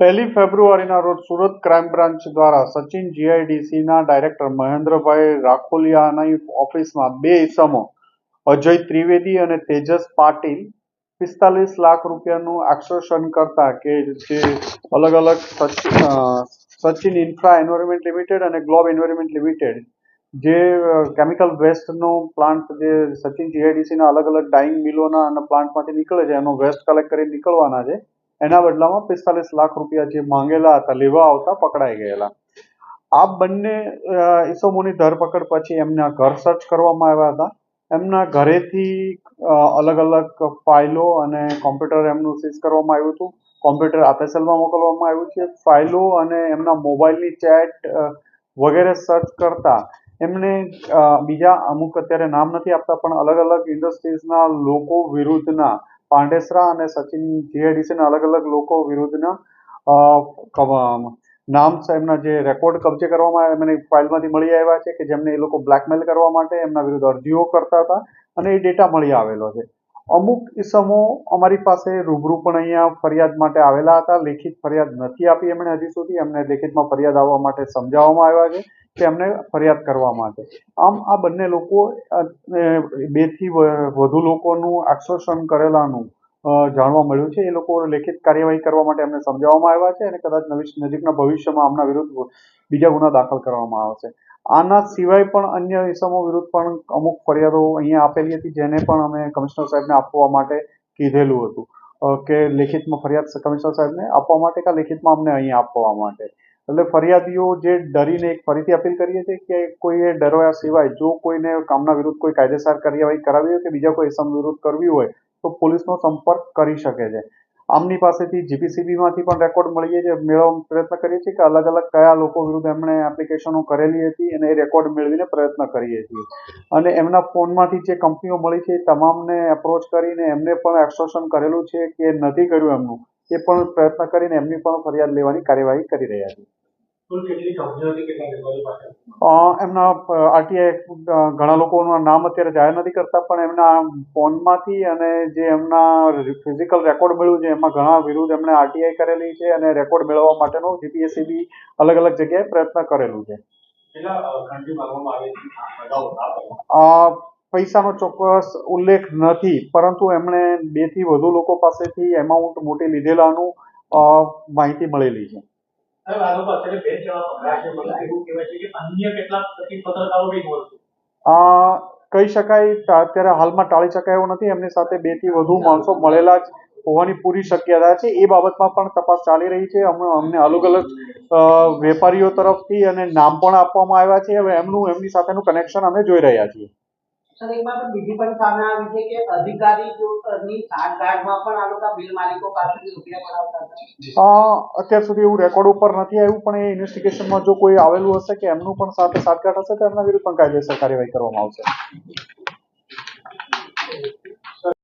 પહેલી ફેબ્રુઆરીના રોજ Surat crime branch દ્વારા સચિન જીઆઈડીસીના ડાયરેક્ટર મહેન્દ્રભાઈ રાખોલિયાની ઓફિસમાં બે ઇસમો, અજય ત્રિવેદી અને તેજસ પાટીલ, પિસ્તાલીસ લાખ રૂપિયાનું એક્સોશન કરતા કે જે અલગ અલગ સચિન ઇન્ફ્રા એન્વાયરમેન્ટ લિમિટેડ અને ગ્લોબ એન્વાયરમેન્ટ લિમિટેડ જે કેમિકલ વેસ્ટનો પ્લાન્ટ જે સચિન જીઆઈડીસીના અલગ અલગ ડાઇંગ મિલોના અને પ્લાન્ટમાંથી નીકળે છે એનો વેસ્ટ કલેક્ટ કરી નીકળવાના છે. એના બદલામાં પિસ્તાલીસ લાખ રૂપિયા જે માંગેલા હતા લેવા આવતા પકડાઈ ગયેલા. આ બંને અ, ઈસમોની ધરપકડ પછી એમના ઘર સર્ચ કરવામાં આવ્યા હતા. એમના ઘરેથી અલગ અલગ ફાઇલો અને કોમ્પ્યુટર એમનું સીઝ કરવામાં આવ્યું હતું. કોમ્પ્યુટર આપેસલમાં મોકલવામાં આવ્યું છે. ફાઇલો અને એમના મોબાઈલની ચેટ વગેરે સર્ચ કરતા એમને બીજા અમુક અત્યારે નામ નથી આપતા પણ અલગ અલગ ઇન્ડસ્ટ્રીઝના લોકો વિરુદ્ધના પાંડેસરા અને સચિન જીઆઈડીસીના અલગ અલગ લોકો વિરુદ્ધના નામ એમના જે રેકોર્ડ કબજે કરવામાં એમને ફાઇલમાંથી મળી આવ્યા છે કે જેમને એ લોકો બ્લેકમેલ કરવા માટે એમના વિરુદ્ધ અરજીઓ કરતા હતા અને એ ડેટા મળી આવેલો છે. અમુક ઇસમો અમારી પાસે રૂબરૂ પણ અહીંયા ફરિયાદ માટે આવેલા હતા. લેખિત ફરિયાદ નથી આપી એમણે હજી સુધી. એમને લેખિતમાં ફરિયાદ આવવા માટે સમજાવવામાં આવ્યા છે કે એમને ફરિયાદ કરવા માટે. આમ આ બંને લોકો બેથી વધુ લોકોનું એક્સોર્શન કરેલાનું જાણવા મળ્યું છે. એ લોકો લેખિત કાર્યવાહી કરવા માટે એમને સમજાવવામાં આવ્યા છે અને કદાચ નજીકના ભવિષ્યમાં આમના વિરુદ્ધ બીજા ગુના દાખલ કરવામાં આવશે આના સિવાય પણ અન્ય ઇસમો વિરુદ્ધ પણ અમુક ફરિયાદો અહીંયા આપેલી હતી, જેને પણ અમે કમિશનર સાહેબને આપવા માટે કીધેલું હતું. કે લેખિતમાં ફરિયાદ કમિશનર સાહેબને આપવા માટે કે લેખિતમાં અમને અહીંયા આપવા માટે? એટલે ફરિયાદીઓ જે ડરીને એક ફરીથી અપીલ કરીએ છીએ કે કોઈએ ડરવા સિવાય જો કોઈને કામના વિરુદ્ધ કોઈ કાયદેસર કાર્યવાહી કરાવી હોય કે બીજા કોઈ ઇસમ વિરુદ્ધ કરવી હોય તો પોલીસનો સંપર્ક કરી શકે છે. આમની પાસેથી જીપીસીબીમાંથી પણ રેકોર્ડ મળીએ છીએ મેળવવાનો પ્રયત્ન કરીએ છીએ કે અલગ અલગ કયા લોકો વિરુદ્ધ એમણે એપ્લિકેશનો કરેલી હતી અને એ રેકોર્ડ મેળવીને પ્રયત્ન કરીએ છીએ. અને એમના ફોનમાંથી જે કંપનીઓ મળી છે એ તમામને એપ્રોચ કરીને એમને પણ એક્સટોર્શન કરેલું છે કે નથી કર્યું એમનું, એ પણ પ્રયત્ન કરીને એમની પણ ફરિયાદ લેવાની કાર્યવાહી કરી રહ્યા છીએ. એમના આરટીઆઈ ઘણા લોકોના નામ અત્યારે જાહેર નથી કરતા પણ એમના ફોનમાંથી અને જે એમના ફિઝિકલ રેકોર્ડ મળ્યું છે એમાં ઘણા વિરુદ્ધ એમણે આરટીઆઈ કરેલી છે અને રેકોર્ડ મેળવવા માટેનો જીપીએસસીબી અલગ અલગ જગ્યાએ પ્રયત્ન કરેલું છે. પૈસાનો ચોક્કસ ઉલ્લેખ નથી પરંતુ એમણે બેથી વધુ લોકો પાસેથી એમાઉન્ટ મોટી લીધેલાનું માહિતી મળેલી છે. કહી શકાય અત્યારે હાલમાં ટાળી શકાય એવું નથી. એમની સાથે બેથી વધુ માણસો મળેલા જ હોવાની પૂરી શક્યતા છે. એ બાબતમાં પણ તપાસ ચાલી રહી છે. અમને અલગ અલગ વેપારીઓ તરફથી અને નામ પણ આપવામાં આવ્યા છે. હવે એમનું, એમની સાથેનું કનેક્શન અમે જોઈ રહ્યા છીએ. સર એક બાબત બીજી પણ સામે આવી છે કે અધિકારી જો ની સાઠગાંઠમાં પણ આ લોકો બિલ માલિકો પાસેથી રૂપિયા કરાવતા હતા. અત્યાર સુધી એવું રેકોર્ડ ઉપર નથી આવ્યું પણ એ ઇન્વેસ્ટિગેશનમાં જો કોઈ આવેલું હશે કે એમનું પણ સાથે સાઠગાંઠ હશે તો એમના વિરુદ્ધ પણ કાયદેસર કાર્યવાહી કરવામાં આવશે.